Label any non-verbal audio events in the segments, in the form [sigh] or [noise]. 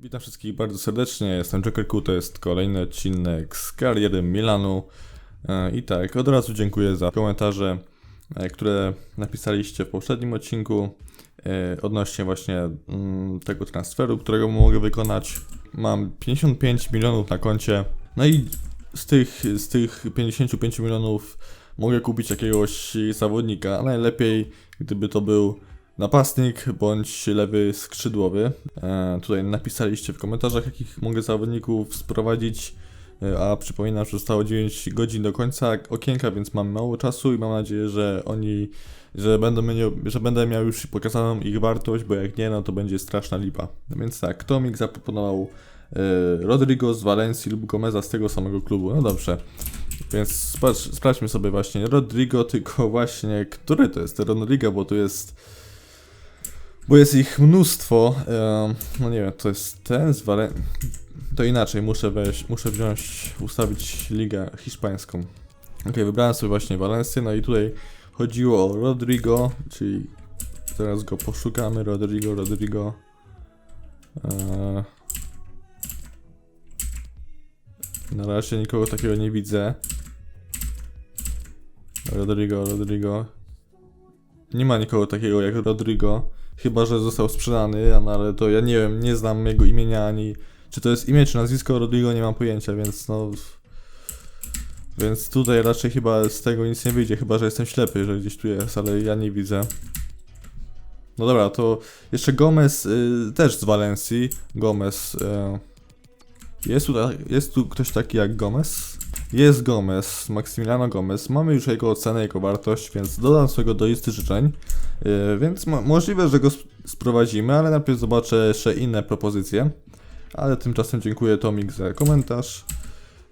Witam wszystkich bardzo serdecznie, jestem Jokerku, to jest kolejny odcinek z kariery Milanu. E, I tak, od razu dziękuję za komentarze, e, które napisaliście w poprzednim odcinku e, odnośnie właśnie mm, tego transferu, którego mogę wykonać. Mam 55 milionów na koncie, no i z tych, z tych 55 milionów mogę kupić jakiegoś zawodnika, a najlepiej gdyby to był napastnik bądź lewy skrzydłowy. E, tutaj napisaliście w komentarzach, jakich mogę zawodników sprowadzić, e, a przypominam, że zostało 9 godzin do końca okienka, więc mam mało czasu i mam nadzieję, że oni, że będę miał, że będę miał już pokazaną ich wartość, bo jak nie, no to będzie straszna lipa. No więc tak, kto mi zaproponował e, Rodrigo z Walencji lub Gomeza z tego samego klubu? No dobrze. Więc sprawdź, sprawdźmy sobie właśnie Rodrigo, tylko właśnie, który to jest Rodrigo, bo tu jest bo jest ich mnóstwo. no nie wiem, to jest ten z Valen... To inaczej, muszę wejść, muszę wziąć, ustawić ligę hiszpańską. Ok, wybrałem sobie właśnie Valencję, no i tutaj chodziło o Rodrigo, czyli teraz go poszukamy. Rodrigo, Rodrigo. Eee, na razie nikogo takiego nie widzę. Rodrigo, Rodrigo. Nie ma nikogo takiego jak Rodrigo. Chyba, że został sprzedany, no ale to ja nie wiem, nie znam jego imienia ani. Czy to jest imię, czy nazwisko Rodrigo, nie mam pojęcia, więc no. Więc tutaj raczej chyba z tego nic nie wyjdzie, chyba że jestem ślepy, że gdzieś tu jest, ale ja nie widzę. No dobra, to jeszcze Gomez y, też z Walencji. Gomez. Y, jest, tu, jest tu ktoś taki jak Gomez? Jest Gomez, Maximiliano Gomez. Mamy już jego ocenę, jego wartość, więc dodam swojego do listy życzeń. Yy, więc mo możliwe, że go sp- sprowadzimy, ale najpierw zobaczę jeszcze inne propozycje. Ale tymczasem dziękuję Tomik za komentarz.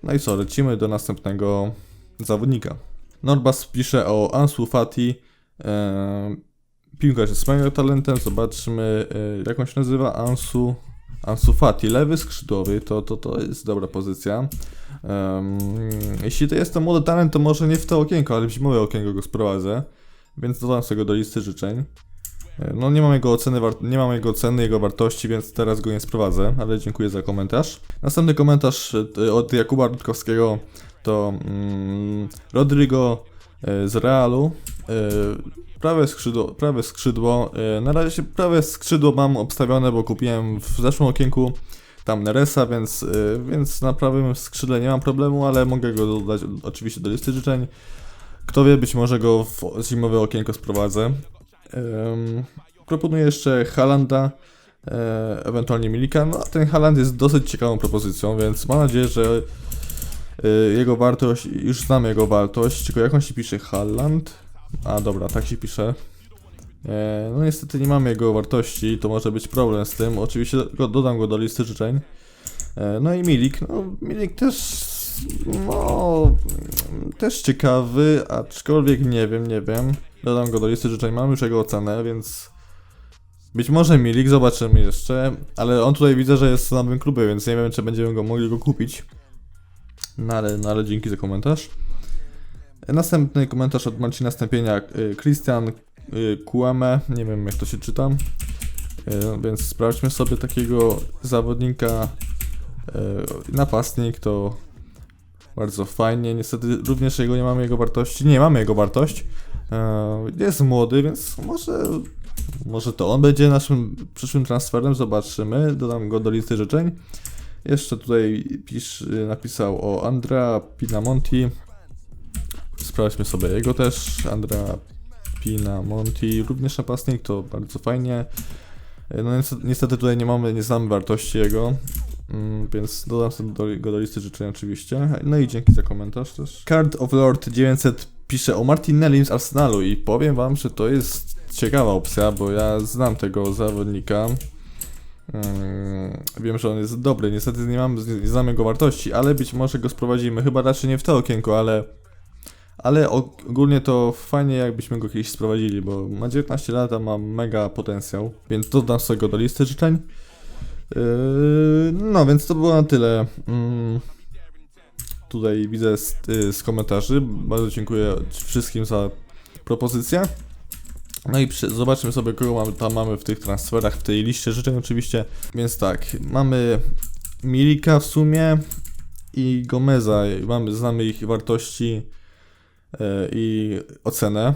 No i co, lecimy do następnego zawodnika. Norbas pisze o Ansu Fati. Yy, piłkarz jest mega talentem, zobaczmy yy, jak on się nazywa. Ansu, Ansu Fati, lewy skrzydłowy, to, to, to jest dobra pozycja. Jeśli to jest to młody talent, to może nie w to okienko, ale w zimowe okienko go sprowadzę. Więc dodam sobie go do listy życzeń. E, No nie mam jego oceny, nie mam jego oceny, jego wartości, więc teraz go nie sprowadzę, ale dziękuję za komentarz. Następny komentarz e, od Jakuba Rutkowskiego to mm, Rodrigo e, z Realu. Prawe skrzydło, prawe skrzydło. Na razie prawe skrzydło mam obstawione, bo kupiłem w zeszłym okienku tam Neresa, więc, więc na prawym skrzydle nie mam problemu, ale mogę go dodać oczywiście do listy życzeń. Kto wie, być może go w zimowe okienko sprowadzę. Ym, proponuję jeszcze Halanda, e, ewentualnie Milika. No, ten Haland jest dosyć ciekawą propozycją, więc mam nadzieję, że y, jego wartość, już znamy jego wartość, tylko jak on się pisze Haland? A dobra, tak się pisze. E, No niestety nie mamy jego wartości, to może być problem z tym. Oczywiście go, dodam go do listy życzeń. E, No i Milik, no Milik też, no, też ciekawy, aczkolwiek nie wiem, nie wiem. Dodam go do listy życzeń, mam już jego ocenę, więc być może Milik, zobaczymy jeszcze. Ale on tutaj widzę, że jest w nowym klubie, więc nie wiem, czy będziemy go mogli go kupić. No ale, no ale dzięki za komentarz. Następny komentarz od Marcina Stępienia. y, Christian y, Kouame, nie wiem jak to się czyta. Y, Więc sprawdźmy sobie takiego zawodnika. Napastnik to bardzo fajnie. Niestety również jego nie mamy jego wartości. Nie mamy jego wartość. Y, Jest młody, więc może może to on będzie naszym przyszłym transferem. Zobaczymy. Dodam go do listy życzeń. Jeszcze tutaj pisz, napisał o Andrea Pinamonti. Sprawdźmy sobie jego też. Andrea Pinamonti, również napastnik, to bardzo fajnie. E, No niestety, tutaj nie mamy, nie znamy wartości jego, więc dodam sobie do, go do listy życzeń oczywiście. No i dzięki za komentarz też. Card of Lord 900 pisze o Martinelli z Arsenalu i powiem wam, że to jest ciekawa opcja, bo ja znam tego zawodnika. Mm, Wiem, że on jest dobry, niestety nie, mam, nie znam jego wartości, ale być może go sprowadzimy, chyba raczej nie w to okienko, ale ale og- ogólnie to fajnie jakbyśmy go kiedyś sprowadzili, bo ma 19 lat, a ma mega potencjał, więc dodam sobie go do listy życzeń. Yy, no, więc to było na tyle. Mm, tutaj widzę z, y, z komentarzy. Bardzo dziękuję wszystkim za propozycję. No i przy, zobaczmy sobie, kogo mamy, tam mamy w tych transferach, w tej liście życzeń oczywiście. Więc tak, mamy Milika w sumie i Gomeza. Mamy, znamy ich wartości e, i ocenę.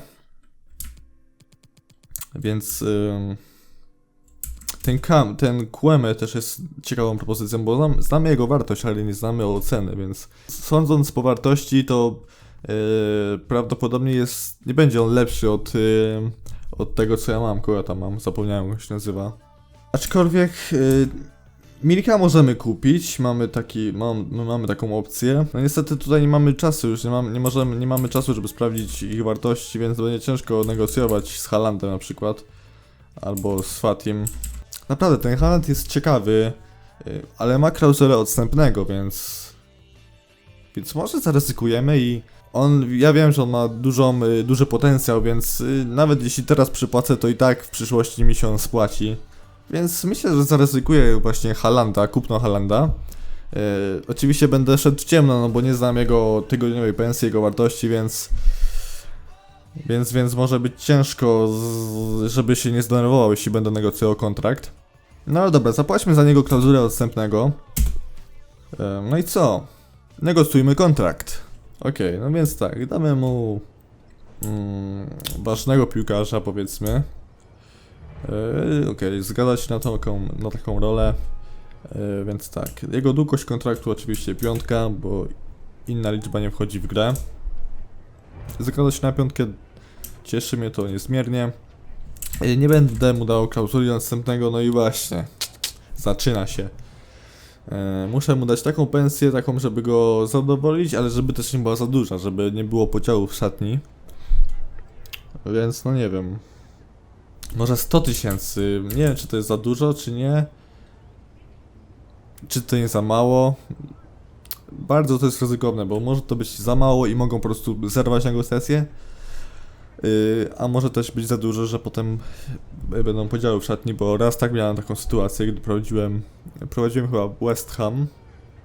Więc ym, ten, Kam, ten Kłemy też jest ciekawą propozycją, bo znam, znamy jego wartość, ale nie znamy oceny, więc sądząc po wartości, to yy, prawdopodobnie jest, nie będzie on lepszy od, yy, od tego, co ja mam, kogo ja tam mam, zapomniałem, jak się nazywa. Aczkolwiek yy, Milka możemy kupić, mamy taki, mam, my mamy taką opcję. No niestety tutaj nie mamy czasu już, nie, mam, nie, możemy, nie mamy czasu, żeby sprawdzić ich wartości, więc będzie ciężko negocjować z Halandem na przykład. Albo z Fatim. Naprawdę, ten Haaland jest ciekawy, y, ale ma klauzulę odstępnego, więc... Więc może zaryzykujemy i... On, ja wiem, że on ma dużą, y, duży potencjał, więc y, nawet jeśli teraz przypłacę, to i tak w przyszłości mi się on spłaci. Więc myślę, że zaryzykuję właśnie Halanda, kupno Halanda. Yy, oczywiście będę szedł ciemno, no bo nie znam jego tygodniowej pensji, jego wartości, więc... Więc, więc może być ciężko, z, żeby się nie zdenerwował, jeśli będę negocjował kontrakt. No dobra, zapłaćmy za niego klauzulę odstępnego. Yy, no i co? Negocjujmy kontrakt. Okej, no więc tak, damy mu... Mm, ważnego piłkarza, powiedzmy. Yy, Okej, zgadza się na, taką, na taką rolę. Yy, więc tak, jego długość kontraktu oczywiście piątka, bo inna liczba nie wchodzi w grę. Zgadza się na piątkę, cieszy mnie to niezmiernie. Nie będę mu dał klauzuli następnego, no i właśnie, zaczyna się. Yy, muszę mu dać taką pensję, taką, żeby go zadowolić, ale żeby też nie była za duża, żeby nie było podziału w szatni. Więc no nie wiem, może 100 tysięcy. Nie wiem, czy to jest za dużo, czy nie. Czy to nie za mało. Bardzo to jest ryzykowne, bo może to być za mało i mogą po prostu zerwać negocjacje. Yy, a może też być za dużo, że potem będą podziały w szatni, bo raz tak miałem taką sytuację, gdy prowadziłem, prowadziłem chyba West Ham,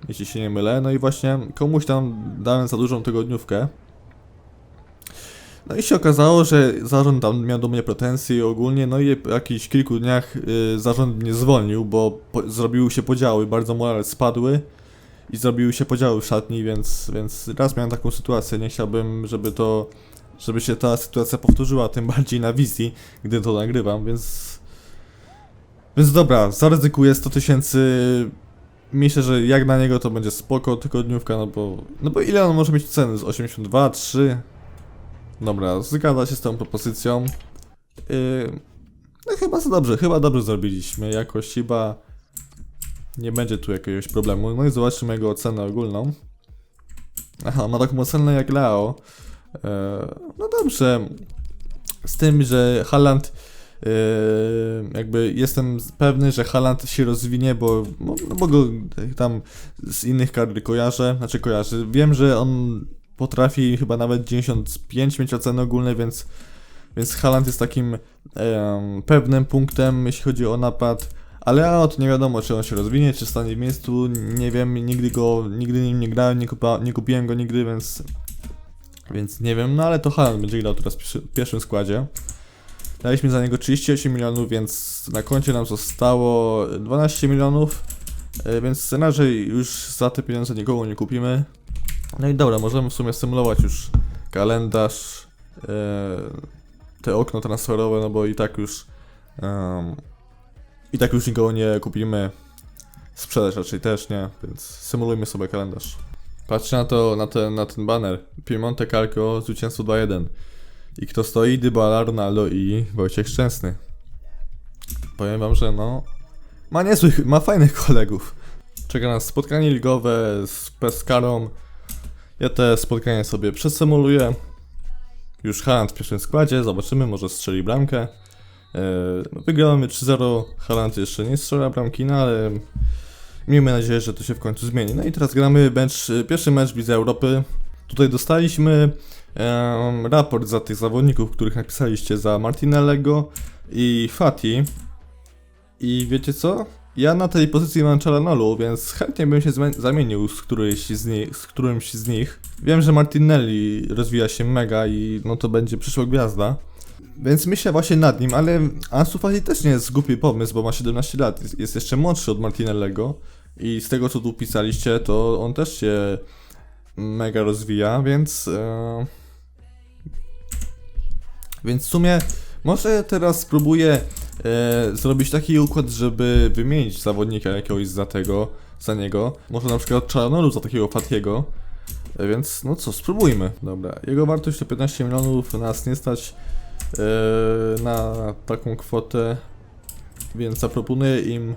jeśli się nie mylę, no i właśnie komuś tam dałem za dużą tygodniówkę. No i się okazało, że zarząd tam miał do mnie pretensje ogólnie, no i po jakichś kilku dniach y, zarząd mnie zwolnił, bo po, zrobiły się podziały, bardzo morale spadły i zrobiły się podziały w szatni, więc, więc raz miałem taką sytuację, nie chciałbym, żeby to, żeby się ta sytuacja powtórzyła, tym bardziej na wizji, gdy to nagrywam, więc... Więc dobra, zaryzykuję 100 tysięcy, myślę, że jak na niego to będzie spoko tygodniówka, no bo... No bo ile on może mieć ceny? Z 82, 3? Dobra, zgadza się z tą propozycją. Yy, no chyba za dobrze, chyba dobrze zrobiliśmy. Jakoś chyba nie będzie tu jakiegoś problemu. No i zobaczymy jego ocenę ogólną. Aha, ma taką ocenę jak Leo. Yy, no dobrze. Z tym, że Haaland yy, jakby jestem pewny, że Haaland się rozwinie, bo, no, bo go tam z innych kadry kojarzę, znaczy kojarzę. Wiem, że on potrafi chyba nawet 95 mieć oceny ogólne, więc, więc Haaland jest takim em, pewnym punktem, jeśli chodzi o napad. Ale a to nie wiadomo, czy on się rozwinie, czy stanie w miejscu, nie wiem, nigdy go, nigdy nim nie grałem, nie, kupa, nie kupiłem go nigdy, więc więc nie wiem, no ale to Haaland będzie grał teraz w pierwszy- w pierwszym składzie. Daliśmy za niego 38 milionów, więc na koncie nam zostało 12 milionów, e, więc raczej już za te pieniądze nikogo nie kupimy. No i dobra, możemy w sumie symulować już kalendarz, e, te okno transferowe, no bo i tak już em, i tak już nikogo nie kupimy. Sprzedać raczej też nie, więc symulujmy sobie kalendarz. Patrzcie na to, na ten, na ten banner. Piemonte Calcio, zwycięstwo 2-1. I kto stoi? Dybala, Ronaldo i Wojciech Szczęsny. Powiem wam, że no... Ma niezłych, ma fajnych kolegów. Czeka nas spotkanie ligowe z Peskarą. Ja te spotkanie sobie przesymuluję. Już Haaland w pierwszym składzie, zobaczymy, może strzeli bramkę. Eee, Wygramy 3-0, Haaland jeszcze nie strzela bramki, no ale miejmy nadzieję, że to się w końcu zmieni. No i teraz gramy mecz, pierwszy mecz Lidze Europy. Tutaj dostaliśmy em, raport za tych zawodników, których napisaliście, za Martinellego i Fati. I wiecie co? Ja na tej pozycji mam Czalanolu, więc chętnie bym się zamienił z z, z którymś z nich. Wiem, że Martinelli rozwija się mega i no to będzie przyszła gwiazda. Więc myślę właśnie nad nim, ale Ansu Fati też nie jest głupi pomysł, bo ma 17 lat, jest, jeszcze młodszy od Martinellego i z tego co tu pisaliście, to on też się mega rozwija, więc... E... Więc w sumie może teraz spróbuję e, zrobić taki układ, żeby wymienić zawodnika jakiegoś za tego, za niego. Może na przykład Czarnolu za takiego Fatiego. E, więc no co, spróbujmy. Dobra, jego wartość to 15 milionów, nas nie stać na taką kwotę, więc zaproponuję im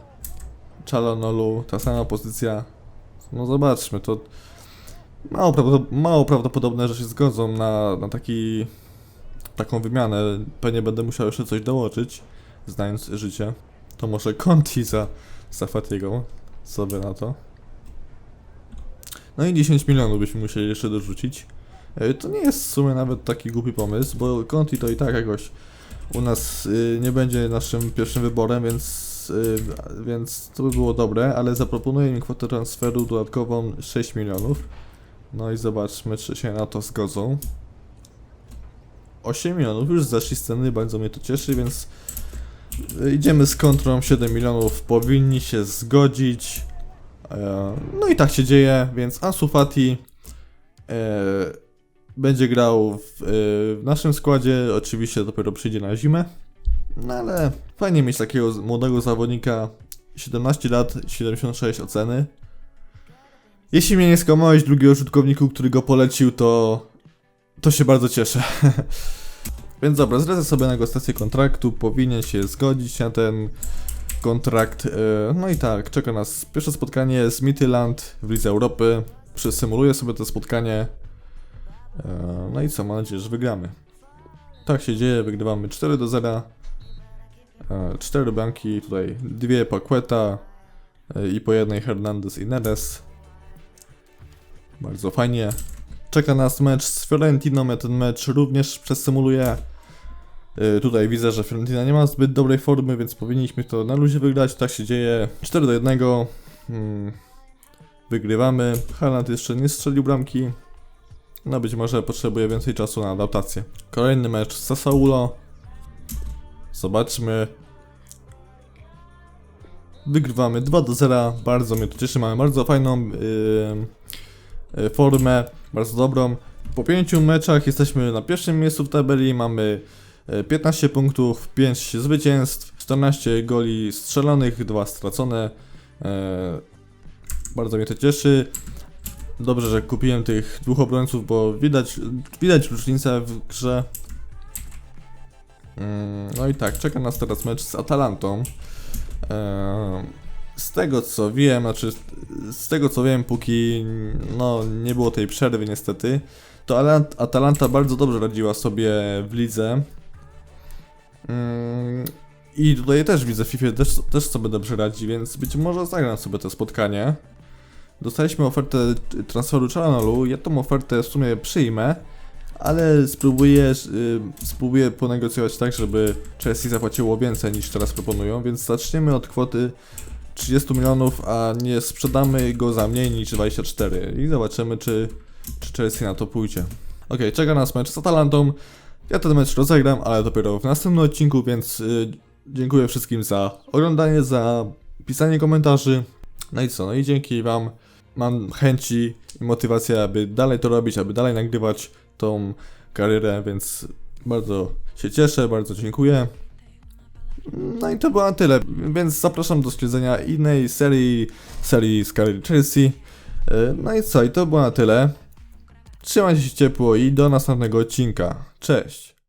Chalonolu, ta sama pozycja. No zobaczmy, to mało, mało prawdopodobne, że się zgodzą na, na taki taką wymianę. Pewnie będę musiał jeszcze coś dołożyć, znając życie. To może Conti za, za Fatiego. Sobie na to. No i 10 milionów byśmy musieli jeszcze dorzucić. E, To nie jest w sumie nawet taki głupi pomysł, bo Conti to i tak jakoś u nas y, nie będzie naszym pierwszym wyborem, więc, y, więc to by było dobre, ale zaproponuję im kwotę transferu dodatkową 6 milionów. No i zobaczmy, czy się na to zgodzą. 8 milionów już zeszli z ceny, bardzo mnie to cieszy, więc idziemy z kontrą 7 milionów, powinni się zgodzić. E, No i tak się dzieje, więc Ansu Fati e, będzie grał w, e, w naszym składzie, oczywiście dopiero przyjdzie na zimę. No ale fajnie mieć takiego młodego zawodnika, 17 lat, 76 oceny. Jeśli mnie nie skłamałeś, drugi użytkowniku, który go polecił, to to się bardzo cieszę. [laughs] Więc dobra, zlecę sobie negocjację kontraktu, powinien się zgodzić na ten kontrakt. e, No i tak, czeka nas pierwsze spotkanie z Midtjylland w Lidze Europy. Przesymuluję sobie to spotkanie. E, No i co, mam nadzieję, że wygramy. Tak się dzieje, wygrywamy 4 do 0. 4 bramki, tutaj dwie Paqueta e, i po jednej Hernandez i Neres. Bardzo fajnie. Czeka nas mecz z Fiorentiną, ja ten mecz również przesymuluję. Tutaj widzę, że Fiorentina nie ma zbyt dobrej formy, więc powinniśmy to na luzie wygrać. Tak się dzieje. 4 do 1. Hmm. Wygrywamy. Haaland jeszcze nie strzelił bramki. No być może potrzebuje więcej czasu na adaptację. Kolejny mecz z Sassuolo. Zobaczmy. Wygrywamy 2 do 0. Bardzo mnie to cieszy. Mamy bardzo fajną yy, yy, formę, bardzo dobrą. Po 5 meczach jesteśmy na pierwszym miejscu w tabeli. Mamy e, 15 punktów, 5 zwycięstw, 14 goli strzelonych, 2 stracone. E, bardzo mnie to cieszy. Dobrze, że kupiłem tych dwóch obrońców, bo widać, widać różnicę w grze. Mm, No i tak, czeka nas teraz mecz z Atalantą. E, Z tego co wiem, znaczy z tego co wiem, póki no, nie było tej przerwy niestety, to Alant- Atalanta bardzo dobrze radziła sobie w lidze. Mm, I tutaj też widzę, FIFA też, też sobie dobrze radzi, więc być może zagram sobie to spotkanie. Dostaliśmy ofertę transferu Chalanolu, ja tą ofertę w sumie przyjmę, ale spróbuję, y, spróbuję ponegocjować tak, żeby Chelsea zapłaciło więcej niż teraz proponują, więc zaczniemy od kwoty 30 milionów, a nie sprzedamy go za mniej niż 24 i zobaczymy, czy, czy Chelsea na to pójdzie. Ok, czeka nas mecz z Atalantą. Ja ten mecz rozegram, ale dopiero w następnym odcinku, więc y, dziękuję wszystkim za oglądanie, za pisanie komentarzy. No i co, no i dzięki Wam mam chęci i motywację, aby dalej to robić, aby dalej nagrywać tą karierę, więc bardzo się cieszę, bardzo dziękuję. No i to było na tyle, więc zapraszam do śledzenia innej serii, serii z kariery Chelsea. Yy, No i co, i to było na tyle. Trzymajcie się ciepło i do następnego odcinka. Cześć!